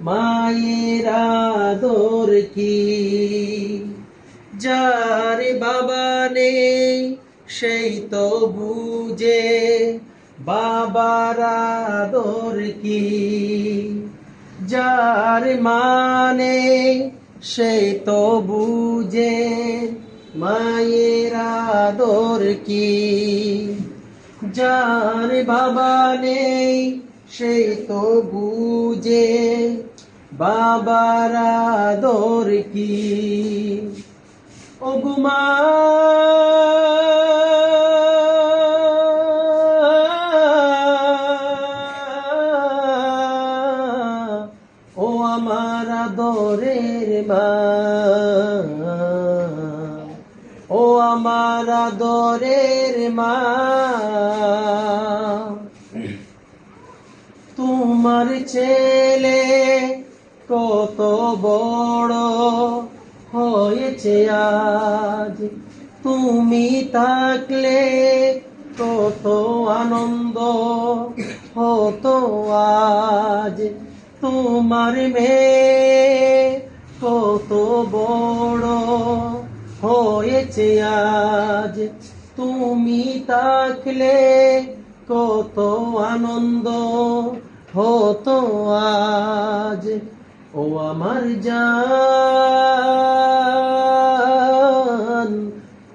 মায়ের আদর কি? যার বাবা নেই, সেই তো বুঝে। বাবার আদর কি? যার মানে সেই তো বুঝে। মায়ের আদর কি? যার বাবা নেই সেই তো বুঝে, বাবার আদর কি? ও ও আমার আদরের মা। ও আমার আদরের মা। তোমার ছেলে কত বড় হয়েছে আজ। তুমি থাকলে কত আনন্দ হতো আজ। তোমার মেয়ে কত বড় হয়েছে আজ। তুমি থাকলে কত আনন্দ হতো আজ ও আমার জান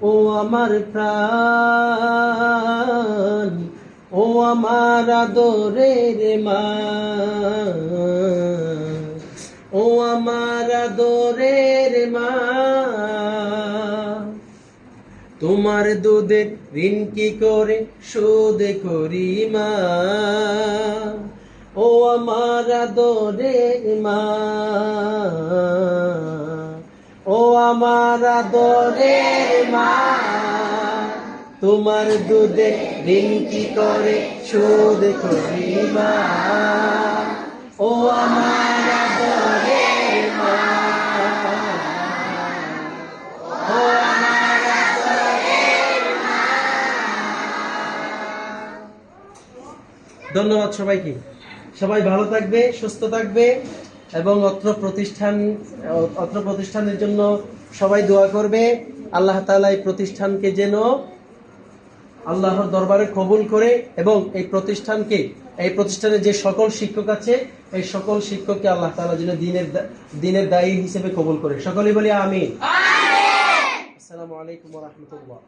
ও আমার প্রাণ ও আমার আদরের মা ও আমার আদরের মা তোমার দুধের ঋণ কি করে শোধ করি মা? ও আমার আদরের মা। ও আমার আদরের মা। তোমার দুধে ঋণ কি করে শোধ করি মা। ও আমার আদরের ধন্যবাদ সবাইকে। সবাই ভালো থাকবে সুস্থ থাকবে এবং অত্র প্রতিষ্ঠান অত্র প্রতিষ্ঠানের জন্য সবাই দোয়া করবে। আল্লাহ তাআলা এই প্রতিষ্ঠানকে যেন আল্লাহর দরবারে কবুল করে এবং এই প্রতিষ্ঠানকে এই প্রতিষ্ঠানের যে সকল শিক্ষক আছে এই সকল শিক্ষককে আল্লাহ তাআলা যেন দিনের দিনের দায়ী হিসেবে কবুল করে। সকলেই বলি আমি আসসালামু আলাইকুম রাহমাতুল্লাহ।